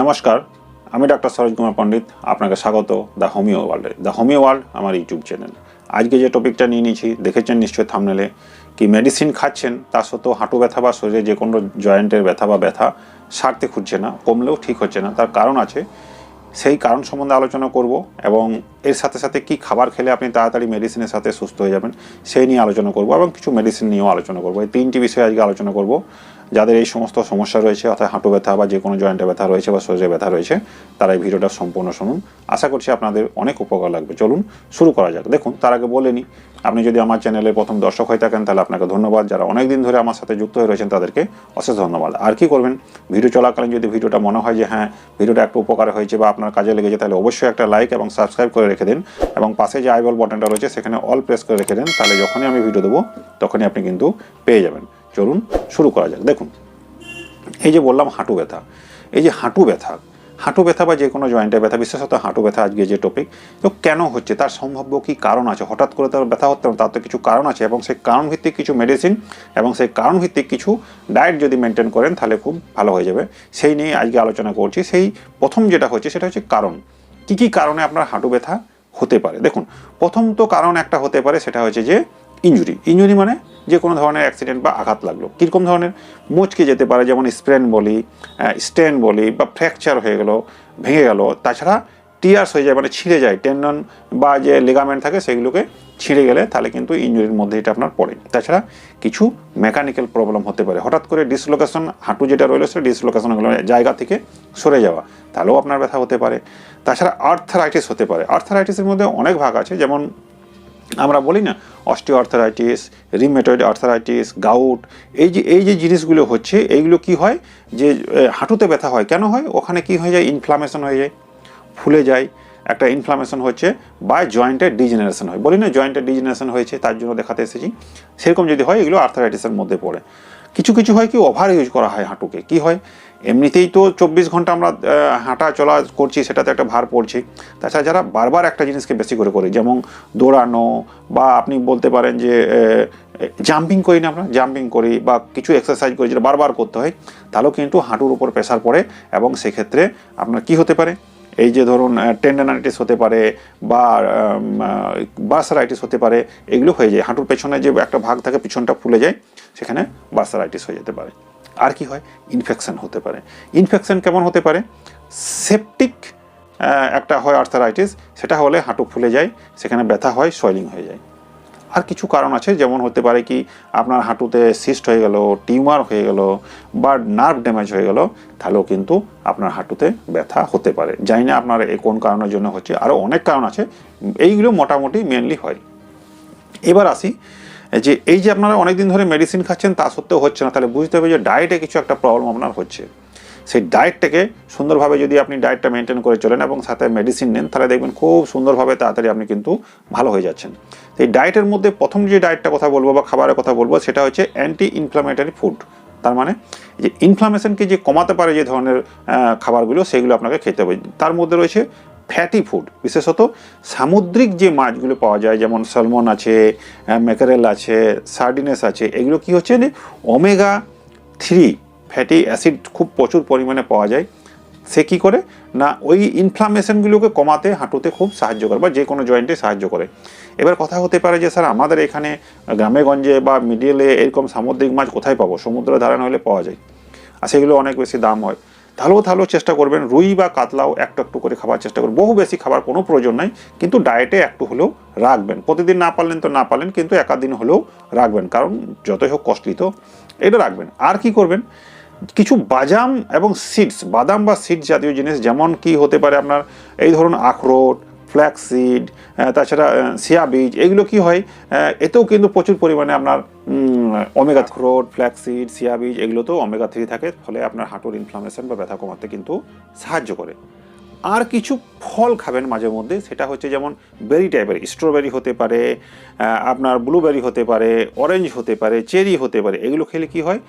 নমস্কার, আমি ডাক্তার সরোজ কুমার পণ্ডিত, আপনাকে স্বাগত, দ্য হোমিও ওয়ার্ল্ডে দ্য হোমিও ওয়ার্ল্ড আমার ইউটিউব চ্যানেল। আজকে যে টপিকটা নিয়ে নিয়েছি, দেখেছেন নিশ্চয়ই থামনেলে, কি মেডিসিন খাচ্ছেন, তা সত্ত্বেও হাঁটু ব্যথা বা শরীরে যে কোনো জয়েন্টের ব্যথা বা ব্যথা সারতে খুঁজছে না, কমলেও ঠিক হচ্ছে না। তার কারণ আছে, সেই কারণ সম্বন্ধে আলোচনা করব এবং এর সাথে সাথে কি খাবার খেলে আপনি তাড়াতাড়ি মেডিসিনের সাথে সুস্থ হয়ে যাবেন, সেই নিয়ে আলোচনা করব এবং কিছু মেডিসিন নিয়েও আলোচনা করব। এই তিনটি বিষয়ে আজকে আলোচনা করব। যাদের এই সমস্ত সমস্যা রয়েছে, অর্থাৎ হাঁটু ব্যথা বা যে কোনো জয়েন্টে ব্যথা রয়েছে বা শরীরে ব্যথা রয়েছে, তারা এই ভিডিওটা সম্পূর্ণ শুনুন। আশা করছি আপনাদের অনেক উপকার লাগবে। চলুন শুরু করা যাক। দেখুন, তার আগে বলে নিই, আপনি যদি আমার চ্যানেলের প্রথম দর্শক হয়ে থাকেন, তাহলে আপনাকে ধন্যবাদ। যারা অনেক দিন ধরে আমার সাথে যুক্ত হয়ে রয়েছেন, তাদেরকে অশেষ ধন্যবাদ। আর কি করবেন? ভিডিও চলাকালীন যদি ভিডিওটা মনে হয় যে হ্যাঁ ভিডিওটা একটু উপকার হয়েছে বা আপনার কাজে লেগেছে, তাহলে অবশ্যই একটা লাইক এবং সাবস্ক্রাইব করে রেখে দিন। এবং পাশে যে আইবল বাটনটা রয়েছে, সেখানে অল প্রেস করে রেখে দিন। তাহলে যখনই আমি ভিডিও দেবো, তখনই আপনি কিন্তু পেয়ে যাবেন। চলুন শুরু করা যাক। দেখুন, এই যে বললাম হাঁটু ব্যথা, এই যে হাঁটু ব্যথা হাঁটু ব্যথা বা যে কোনো জয়েন্টের ব্যথা, বিশেষত হাঁটু ব্যথা আজকে যে টপিক তো কেন হচ্ছে? তার সম্ভাব্য কি কারণ আছে? হঠাৎ করে তার ব্যথা হতে তার তো কিছু কারণ আছে এবং সেই কারণ ভিত্তিক কিছু মেডিসিন এবং সেই কারণ ভিত্তিক কিছু ডায়েট যদি মেনটেন করেন, তাহলে খুব ভালো হয়ে যাবে। সেই নিয়ে আজকে আলোচনা করছি। সেই প্রথম যেটা হচ্ছে, সেটা হচ্ছে কারণ। কি কি কারণে আপনার হাঁটু ব্যথা হতে পারে? দেখুন, প্রথম তো কারণ একটা হতে পারে, সেটা হচ্ছে যে ইঞ্জুরি ইঞ্জুরি মানে যে কোনো ধরনের অ্যাক্সিডেন্ট বা আঘাত লাগল। কীরকম ধরনের? মুচকে যেতে পারে, যেমন স্প্রেন বলি স্টেন বলি, বা ফ্র্যাকচার হয়ে গেল, ভেঙে গেল। তাছাড়া টিয়ার্স হয়ে যায় মানে ছিঁড়ে যায়। টেন্ডন বা যে লিগামেন্ট থাকে, সেগুলোকে ছিঁড়ে গেলে তাহলে কিন্তু ইঞ্জুরির মধ্যে এটা আপনার পড়ে। তাছাড়া কিছু মেকানিক্যাল প্রবলেম হতে পারে। হঠাৎ করে ডিসলোকেশন হাঁটু যেটা রইল, সেটা ডিসলোকেশন হলো জায়গা থেকে সরে যাওয়া। তাহলেও আপনার ব্যথা হতে পারে। তাছাড়া আর্থারাইটিস হতে পারে। আর্থারাইটিসের মধ্যে অনেক ভাগ আছে, যেমন আমরা বলি না osteo arthritis rheumatoid arthritis gout এই যে এই যে জিনিসগুলো হচ্ছে, এইগুলো কি হয়? যে হাঁটুতে ব্যথা হয়। কেন হয়? ওখানে কি হয়ে যায়? ইনফ্লামেশন হয়ে যায়, ফুলে যায়। একটা ইনফ্লামেশন হচ্ছে বা জয়েন্টের ডিজেনারেশন হয়। বলি না জয়েন্টের ডিজেনারেশন হয়েছে, তার জন্য দেখাতে এসেছি। সেরকম যদি হয়, এগুলো আর্থারাইটিসের মধ্যে পড়ে। কিছু কিছু হয় কি ওভার ইউজ করা হয় হাঁটুকে। কি হয়? এমনিতেই তো চব্বিশ ঘণ্টা আমরা হাঁটা চলা করছি, সেটাতে একটা ভার পড়ছে। তাছাড়া যারা বারবার একটা জিনিসকে বেশি করে করি, যেমন দৌড়ানো বা আপনি বলতে পারেন যে জাম্পিং করি না আমরা, জাম্পিং করি বা কিছু এক্সারসাইজ করি যেটা বারবার করতে হয়, তাহলেও কিন্তু হাঁটুর উপর প্রেশার পড়ে এবং সেক্ষেত্রে আপনার কি হতে পারে? এই যে ধরুন টেন্ডানাইটিস হতে পারে বা বার্সারাইটিস হতে পারে, এগুলো হয়ে যায়। হাঁটুর পেছনে যে একটা ভাগ থাকে, পিছনটা ফুলে যায়, সেখানে বার্সারাইটিস হয়ে যেতে পারে। আর কি হয়? ইনফেকশান হতে পারে। ইনফেকশন কেমন হতে পারে? সেপটিক একটা হয় আর্থারাইটিস সেটা হলে হাঁটু ফুলে যায়, সেখানে ব্যথা হয় সয়েলিং হয়ে যায়। আর কিছু কারণ আছে, যেমন হতে পারে কি, আপনার হাঁটুতে সিস্ট হয়ে গেল, টিউমার হয়ে গেল, বা নার্ভ ড্যামেজ হয়ে গেল, তাহলেও কিন্তু আপনার হাঁটুতে ব্যথা হতে পারে। জানি না আপনার এই কোন কারণের জন্য হচ্ছে। আরও অনেক কারণ আছে, এইগুলো মোটামুটি মেনলি হয়। এবার আসি যে, এই যে আপনারা অনেকদিন ধরে মেডিসিন খাচ্ছেন, তা সত্ত্বেও হচ্ছে না। তাহলে বুঝতে হবে যে ডায়েটে কিছু একটা প্রবলেম আপনার হচ্ছে। সেই ডায়েটটাকে সুন্দরভাবে যদি আপনি ডায়েটটা মেনটেন করে চলেন এবং সাথে মেডিসিন নেন, তাহলে দেখবেন খুব সুন্দরভাবে তাড়াতাড়ি আপনি কিন্তু ভালো হয়ে যাচ্ছেন। তো এই ডায়েটের মধ্যে প্রথম যে ডায়েটটা কথা বলব বা খাবারের কথা বলব, সেটা হচ্ছে অ্যান্টি ইনফ্লামেটারি ফুড তার মানে যে ইনফ্লামেশনকে যে কমাতে পারে যে ধরনের খাবারগুলো, সেগুলো আপনাকে খেতে হবে। তার মধ্যে রয়েছে ফ্যাটি ফুড বিশেষত সামুদ্রিক যে মাছগুলো পাওয়া যায়, যেমন স্যালমন আছে ম্যাকারেল আছে সার্ডিনেস আছে, এগুলো কি হচ্ছে যে ওমেগা থ্রি ফ্যাটি অ্যাসিড খুব প্রচুর পরিমাণে পাওয়া যায়। সে কি করে? না, ওই ইনফ্লামেশনগুলোকে কমাতে, হাঁটুতে খুব সাহায্য করে বা যে কোনো জয়েন্টে সাহায্য করে। এবার কথা হতে পারে যে, স্যার, আমাদের এখানে গ্রামে গঞ্জে বা মিডিলে এরকম সামুদ্রিক মাছ কোথায় পাবো? সমুদ্র ধারণ হলে পাওয়া যায়। আর সেগুলো অনেক বেশি দাম হয়। তাহলেও তাহলেও চেষ্টা করবেন, রুই বা কাতলাও একটু একটু করে খাবার চেষ্টা করবেন। বহু বেশি খাবার কোনো প্রয়োজন নাই, কিন্তু ডায়েটে একটু হলেও রাখবেন। প্রতিদিন না পারলেন তো না পারলেন, কিন্তু একাদিন হলেও রাখবেন, কারণ যতই হোক কস্টলি তো, এটা রাখবেন। আর কি করবেন? কিছু বাদাম এবং সিডস বাদাম বা সিড জাতীয় জিনিস, যেমন কি হতে পারে আপনার, এই ধরুন আখরোট ফ্ল্যাক্সিড তাছাড়া সিয়া বীজ, এগুলো কি হয়? এতেও কিন্তু প্রচুর পরিমাণে আপনার ওমেগা আখরোট ফ্ল্যাক্সিড সিয়া বীজ, এগুলোতেও অমেগা থ্রি থাকে, ফলে আপনার হাঁটুর ইনফ্লামেশন বা ব্যথা কমাতে কিন্তু সাহায্য করে। আর কিছু ফল খাবেন মাঝে মধ্যে, সেটা হচ্ছে যেমন বেরি টাইপের স্ট্রবেরি হতে পারে আপনার ব্লুবেরি হতে পারে অরেঞ্জ হতে পারে চেরি হতে পারে, এগুলো খেলে কি হয়?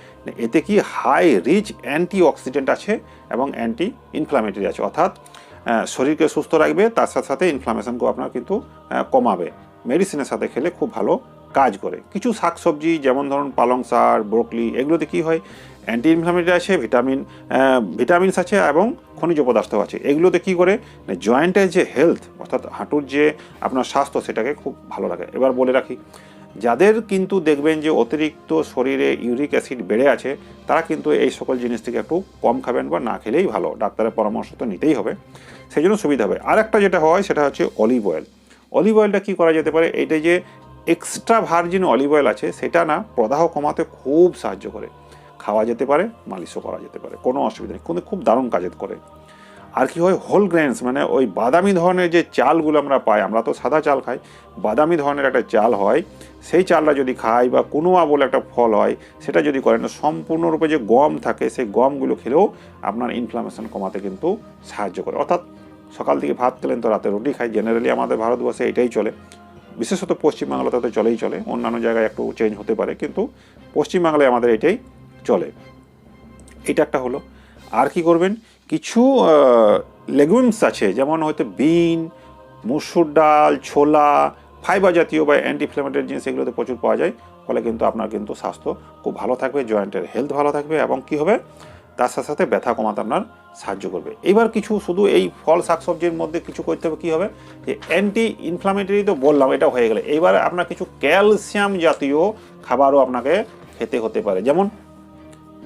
এতে কি হাই রিচ অ্যান্টি অক্সিডেন্ট আছে এবং অ্যান্টি ইনফ্লামেটরি আছে। অর্থাৎ শরীরকে সুস্থ রাখবে, তার সাথে সাথে ইনফ্লামেশনকেও আপনার কিন্তু কমাবে। মেডিসিনের সাথে খেলে খুব ভালো কাজ করে। কিছু শাকসবজি, যেমন ধরুন পালং শাক ব্রোকলি এগুলোতে কী হয়? অ্যান্টি ইনফ্লামেটরি আছে ভিটামিন ভিটামিনস আছে এবং খনিজ পদার্থ আছে। এগুলোতে কি করে? জয়েন্টের যে হেলথ অর্থাৎ হাঁটুর যে আপনার স্বাস্থ্য, সেটাকে খুব ভালো লাগে এবার বলে রাখি যাদের কিন্তু দেখবেন যে অতিরিক্ত শরীরে ইউরিক অ্যাসিড বেড়ে আছে, তারা কিন্তু এই সকল জিনিস থেকে একটু কম খাবেন বা না খেলেই ভালো। ডাক্তারের পরামর্শ তো নিতেই হবে। সেই জন্য সুবিধা হবে। আর একটা যেটা হয়, সেটা হচ্ছে অলিভ অয়েল অলিভ অয়েলটা কী করা যেতে পারে? এইটা যে এক্সট্রা ভার্জিন অলিভ অয়েল আছে, সেটা না প্রদাহ কমাতে খুব সাহায্য করে। খাওয়া যেতে পারে, মালিশও করা যেতে পারে। কোনো অসুবিধা নেই। কিন্তু খুব দারুণ কাজ করে। আর কি হয় হোল গ্রেনস মানে ওই বাদামি ধরনের যে চালগুলো আমরা পাই, আমরা তো সাদা চাল খাই, বাদামি ধরনের একটা চাল হয়, সেই চালটা যদি খাই বা কোনোয়া বলে একটা ফল হয়, সেটা যদি করেন, সম্পূর্ণরূপে যে গম থাকে, সেই গমগুলো খেলেও আপনার ইনফ্লামেশন কমাতে কিন্তু সাহায্য করে। অর্থাৎ সকাল থেকে ভাত খেলেন তো রাতে রুটি খাই জেনারেলি আমাদের ভারতবর্ষে এটাই চলে। বিশেষত পশ্চিমবাংলাতে তো চলেই চলে, অন্যান্য জায়গায় একটু চেঞ্জ হতে পারে, কিন্তু পশ্চিমবাংলায় আমাদের এটাই চলে। এটা একটা হলো। আর কি করবেন? কিছু লেগুমস আছে, যেমন হয়তো বিন মুসুর ডাল, ছোলা ফাইবার জাতীয় বা অ্যান্টি জিনিস এগুলোতে প্রচুর পাওয়া যায়। ফলে কিন্তু আপনার কিন্তু স্বাস্থ্য খুব ভালো থাকবে জয়েন্টের হেলথ ভালো থাকবে এবং কি হবে? তার সাথে সাথে ব্যথা কমাতে আপনার সাহায্য করবে। এবার কিছু শুধু এই ফল, শাকসবজির মধ্যে কিছু করতে হবে, কী হবে? যে অ্যান্টি ইনফ্লামেটরি তো বললাম, এটা হয়ে গেলে। এবার আপনার কিছু ক্যালসিয়াম জাতীয় খাবারও আপনাকে খেতে হতে পারে। যেমন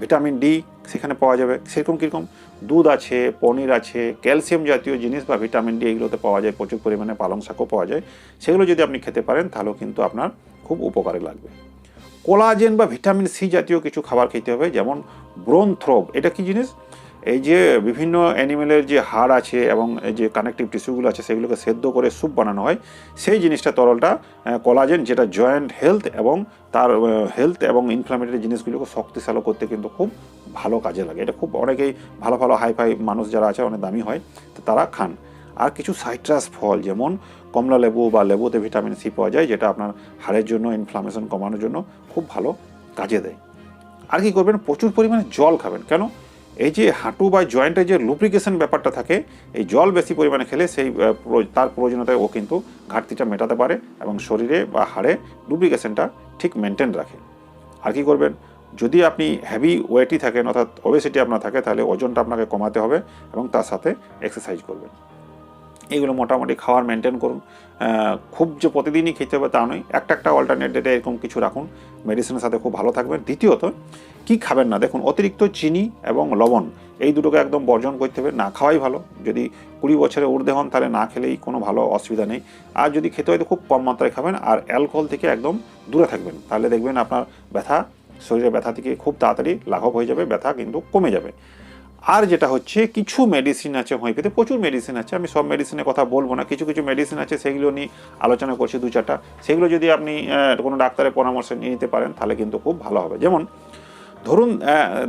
ভিটামিন ডি সেখানে পাওয়া যাবে। সেরকম কীরকম? দুধ আছে, পনির আছে, ক্যালসিয়াম জাতীয় জিনিস বা ভিটামিন ডি এগুলোতে পাওয়া যায়, প্রচুর পরিমাণে পালং শাকও পাওয়া যায়। সেগুলো যদি আপনি খেতে পারেন, তাহলেও কিন্তু আপনার খুব উপকারে লাগবে। কোলাজেন বা ভিটামিন সি জাতীয় কিছু খাবার খেতে হবে, যেমন ব্রোনথ্রোব। এটা কি জিনিস? এই যে বিভিন্ন অ্যানিমেলের যে হাড় আছে এবং এই যে কানেকটিভ টিস্যুগুলো আছে, সেগুলোকে সেদ্ধ করে স্যুপ বানানো হয়, সেই জিনিসটা তরলটা কলাজেন যেটা জয়েন্ট হেলথ এবং তার হেলথ এবং ইনফ্লামেটরি জিনিসগুলোকে শক্তিশালী করতে কিন্তু খুব ভালো কাজে লাগে। এটা খুব অনেকেই ভালো ভালো হাই ফাই মানুষ যারা আছে, অনেক দামি হয়, তো তারা খান। আর কিছু সাইট্রাস ফল, যেমন কমলা লেবু বা লেবুতে ভিটামিন সি পাওয়া যায়, যেটা আপনার হাড়ের জন্য ইনফ্লামেশন কমানোর জন্য খুব ভালো কাজে দেয়। আর কি করবেন? প্রচুর পরিমাণে জল খাবেন। কেন? এই যে হাঁটু বা জয়েন্টের যে লুব্রিকেশন ব্যাপারটা থাকে, এই জল বেশি পরিমাণে খেলে সেই তার প্রয়োজনীয়তায় ও কিন্তু ঘাটতিটা মেটাতে পারে এবং শরীরে বা হাড়ে লুব্রিকেশনটা ঠিক মেনটেন রাখে। আর কি করবেন? যদি আপনি হেভি ওয়েটই থাকেন অর্থাৎ ওবেসিটি আপনার থাকে, তাহলে ওজনটা আপনাকে কমাতে হবে এবং তার সাথে এক্সারসাইজ করবেন। এইগুলো মোটামুটি খাওয়ার মেনটেন করুন। খুব যে প্রতিদিনই খেতে হবে তা নয়, একটা একটা অল্টারনেট ডেটে এরকম কিছু রাখুন। মেডিসিনের সাথে খুব ভালো থাকবেন। দ্বিতীয়ত, কি খাবেন না? দেখুন, অতিরিক্ত চিনি এবং লবণ, এই দুটোকে একদম বর্জন করতে হবে। না খাওয়াই ভালো। যদি কুড়ি বছরে ঊর্ধ্বে হন, তাহলে না খেলেই কোনো ভালো অসুবিধা নেই। আর যদি খেতে হয়, তো খুব কম মাত্রায় খাবেন। আর অ্যালকোহল থেকে একদম দূরে থাকবেন। তাহলে দেখবেন আপনার ব্যথা শরীরে ব্যথা থেকে খুব তাড়াতাড়ি লাঘব হয়ে যাবে। ব্যথা কিন্তু কমে যাবে। আর যেটা হচ্ছে, কিছু মেডিসিন আছে হোমিওপ্যাথি প্রচুর মেডিসিন আছে। আমি সব মেডিসিনের কথা বলব না। কিছু কিছু মেডিসিন আছে, সেগুলো নিয়ে আলোচনা করছি দু চারটা। সেগুলো যদি আপনি কোনো ডাক্তারের পরামর্শ নিয়ে নিতে পারেন, তাহলে কিন্তু খুব ভালো হবে। যেমন, ধরুন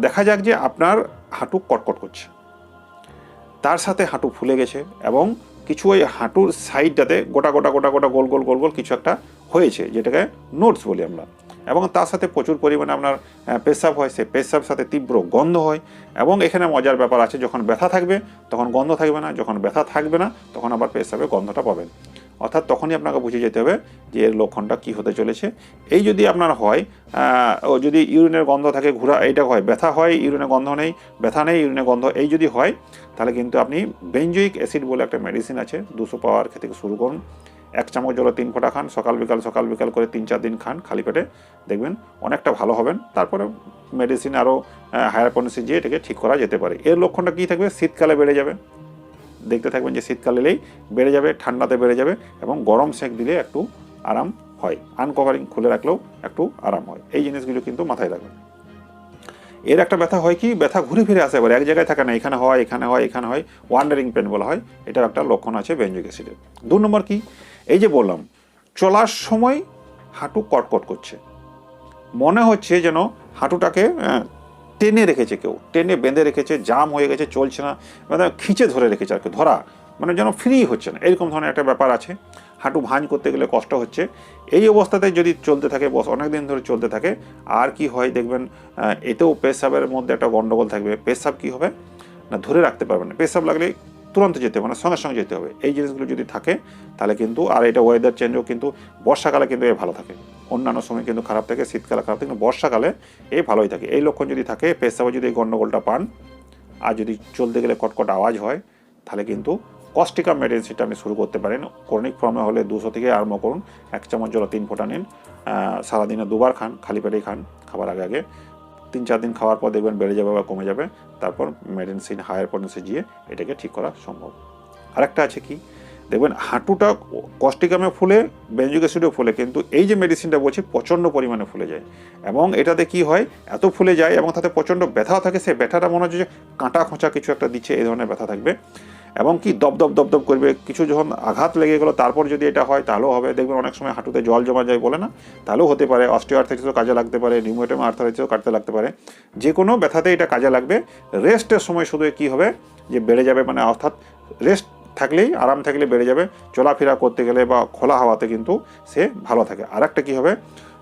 দেখা যাক যে আপনার হাঁটু কটকট করছে। তার সাথে হাঁটু ফুলে গেছে এবং কিছু ওই হাঁটুর সাইডটাতে গোটা গোটা গোটা গোটা গোল গোল গোল গোল কিছু একটা হয়েছে, যেটাকে নোটস বলি আমরা। এবং তার সাথে প্রচুর পরিমাণে আপনার পেশাব হয়। সেই পেশাব সাথে তীব্র গন্ধ হয় এবং এখানে মজার ব্যাপার আছে, যখন ব্যথা থাকবে, তখন গন্ধ থাকবে না। যখন ব্যথা থাকবে না, তখন আবার পেশাবে গন্ধটা পাবেন। অর্থাৎ তখনই আপনাকে বুঝে যেতে হবে যে এর লক্ষণটা কী হতে চলেছে। এই যদি আপনার হয় ও যদি ইউরিনের গন্ধ থাকে, ঘোরা, এইটা হয়, ব্যথা হয়, ইউরিনের গন্ধ নেই, ব্যথা নেই, ইউরিনের গন্ধ, এই যদি হয়, তাহলে কিন্তু আপনি বেঞ্জয়িক অ্যাসিড বলে একটা মেডিসিন আছে, দুশো পাওয়ার খেতে শুরু করুন। এক চামচ জলে তিন ফোঁটা খান, সকাল বিকাল সকাল বিকাল করে তিন চার দিন খান খালি পেটে। দেখবেন অনেকটা ভালো হবেন। তারপরে মেডিসিন আরও হায়ার পনেসি দিয়ে এটাকে ঠিক করা যেতে পারে। এর লক্ষণটা কী থাকবে? শীতকালে বেড়ে যাবে। দেখতে থাকবেন যে শীতকাল এলেই বেড়ে যাবে, ঠান্ডাতে বেড়ে যাবে এবং গরম সেঁক দিলে একটু আরাম হয়। আনকভারিং খুলে রাখলেও একটু আরাম হয়। এই জিনিসগুলো কিন্তু মাথায় রাখবেন। এর একটা ব্যথা হয় কি? ব্যথা ঘুরে ফিরে আসে এবার এক জায়গায় থাকে না। এখানে হয় এখানে হয় এখানে হয়। ওয়ান্ডারিং পেন বলা হয়। এটার একটা লক্ষণ আছে বেঞ্জিক অ্যাসিডের দু নম্বর কি? এই যে বললাম, চলার সময় হাঁটু কটকট করছে। মনে হচ্ছে যেন হাঁটুটাকে টেনে রেখেছে কেউ, টেনে বেঁধে রেখেছে, জাম হয়ে গেছে, চলছে না মানে খিঁচে ধরে রেখেছে আর কি, ধরা মানে যেন ফ্রি হচ্ছে না, এরকম ধরনের একটা ব্যাপার আছে। হাঁটু ভাঁজ করতে গেলে কষ্ট হচ্ছে। এই অবস্থাতে যদি চলতে থাকে, বস অনেক দিন ধরে চলতে থাকে, আর কি হয় দেখবেন এতেও পেশাবের মধ্যে একটা গণ্ডগোল থাকবে। পেশাব কি হবে? না, ধরে রাখতে পারবেন পেশাব লাগলে তুরন্ত যেতে হবে না, সঙ্গে সঙ্গে যেতে হবে। এই জিনিসগুলো যদি থাকে, তাহলে কিন্তু, আর এটা ওয়েদার চেঞ্জও কিন্তু বর্ষাকালে কিন্তু এ ভালো থাকে। অন্যান্য সময় কিন্তু খারাপ থাকে, শীতকালে খারাপ থাকে, কিন্তু বর্ষাকালে এই ভালোই থাকে। এই লক্ষণ যদি থাকে, পেশাবে যদি এই গণ্ডগোলটা পান, আর যদি চলতে গেলে কটকট আওয়াজ হয়, তাহলে কিন্তু কস্টিকা মেডিসিনটা আপনি শুরু করতে পারেন। ক্রনিক ফর্মে হলে দুশো থেকে আরম্ভ করুন। এক চামচ জল তিন ফোঁটা নিন। সারাদিনে দুবার খান, খালি পেটেই খান, খাবার আগে আগে। তিন চার দিন খাওয়ার পর দেখবেন বেড়ে যাবে বা কমে যাবে। তারপর মেডিসিন হায়ার পটেন্সে গিয়ে এটাকে ঠিক করা সম্ভব। আরেকটা আছে কি? দেখবেন হাঁটুটা কস্টিকামে ফুলে বেঞ্জুক ফুলে, কিন্তু এই যে মেডিসিনটা বলছি প্রচণ্ড পরিমাণে ফুলে যায়। এবং এটাতে কি হয়? এত ফুলে যায় এবং তাতে প্রচণ্ড ব্যথাও থাকে, সেই ব্যথাটা মনে হচ্ছে যে কাঁটা খোঁচা কিছু একটা দিচ্ছে, এই ধরনের ব্যথা থাকবে। এবং কি দপ দপ দপ দপ করবে, কিছু যখন আঘাত লেগে গেলো, তারপর যদি এটা হয়, তাহলেও হবে। দেখবেন অনেক সময় হাঁটুতে জল জমা যায় বলে না, তাহলেও হতে পারে। অস্টিও আর্থাইটিসও কাজে লাগতে পারে নিউমেটম আর্থাইটিসও কাটতে লাগতে পারে। যে কোনো ব্যথাতে এটা কাজে লাগবে। রেস্টের সময় শুধু কি হবে? যে বেড়ে যাবে মানে অর্থাৎ রেস্ট থাকলেই, আরাম থাকলে বেড়ে যাবে। চলাফেরা করতে গেলে বা খোলা হাওয়াতে কিন্তু সে ভালো থাকে। আর একটা কী হবে?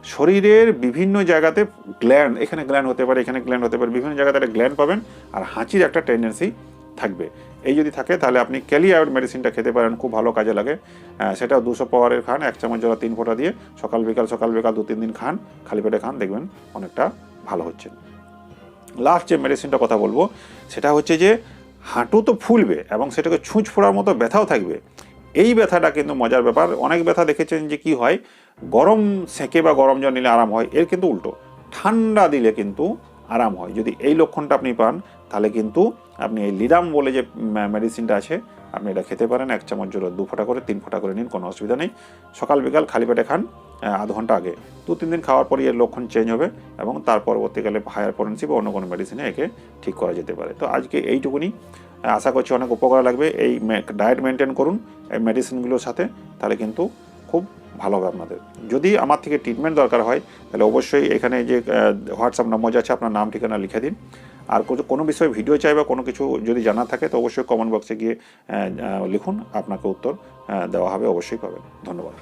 শরীরের বিভিন্ন জায়গাতে গ্ল্যান্ড এখানে গ্ল্যান্ড হতে পারে, এখানে গ্ল্যান্ড হতে পারে, বিভিন্ন জায়গাতে একটা গ্ল্যান্ড পাবেন। আর হাঁচির একটা টেন্ডেন্সি থাকবে। এই যদি থাকে, তাহলে আপনি ক্যালিয়ার্ড মেডিসিনটা খেতে পারেন, খুব ভালো কাজে লাগে। সেটাও দুশো পাওয়ারের খান, এক চামচ জল তিন ফোঁটা দিয়ে, সকাল বিকাল সকাল বিকাল দু তিন দিন খান, খালি পেটে খান, দেখবেন অনেকটা ভালো হচ্ছে। লাস্ট যে মেডিসিনটা কথা বলব, সেটা হচ্ছে যে, হাঁটু তো ফুলবে এবং সেটাকে ছুঁচ ফোড়ার মতো ব্যথাও থাকবে। এই ব্যথাটা কিন্তু মজার ব্যাপার। অনেক ব্যথা দেখেছেন যে কি হয়, গরম সেঁকে বা গরম জল নিলে আরাম হয়, এর কিন্তু উল্টো। ঠান্ডা দিলে কিন্তু আরাম হয়। যদি এই লক্ষণটা আপনি পান তাহলে কিন্তু আপনি এই লিরাম বলে যে মেডিসিনটা আছে, আপনি এটা খেতে পারেন। এক চামচ জল দু ফোঁটা করে, তিন ফোঁটা করে নিন, কোনো অসুবিধা নেই। সকাল বিকাল খালি পেটে খান আধ ঘণ্টা আগে। দু, তিন দিন খাওয়ার পরই এর লক্ষণ চেঞ্জ হবে এবং তার পরবর্তীকালে হায়ার পরেন্সি বা অন্য কোনো মেডিসিনে একে ঠিক করা যেতে পারে। তো আজকে এইটুকুনি। আশা করছি অনেক উপকার লাগবে। এই ডায়েট মেনটেন করুন, এই মেডিসিনগুলোর সাথে, তাহলে কিন্তু খুব ভালো হবে আপনাদের। যদি আমার থেকে ট্রিটমেন্ট দরকার হয়, তাহলে অবশ্যই এখানে যে হোয়াটসঅ্যাপ নম্বর আছে, আপনার নাম, ঠিকানা লিখে দিন। আর কোনো- বিষয়ে ভিডিও চাই বা কোনো কিছু যদি জানা থাকে, তো অবশ্যই কমেন্ট বক্সে গিয়ে লিখুন। আপনাকে উত্তর দেওয়া হবে, অবশ্যই পাবেন। ধন্যবাদ।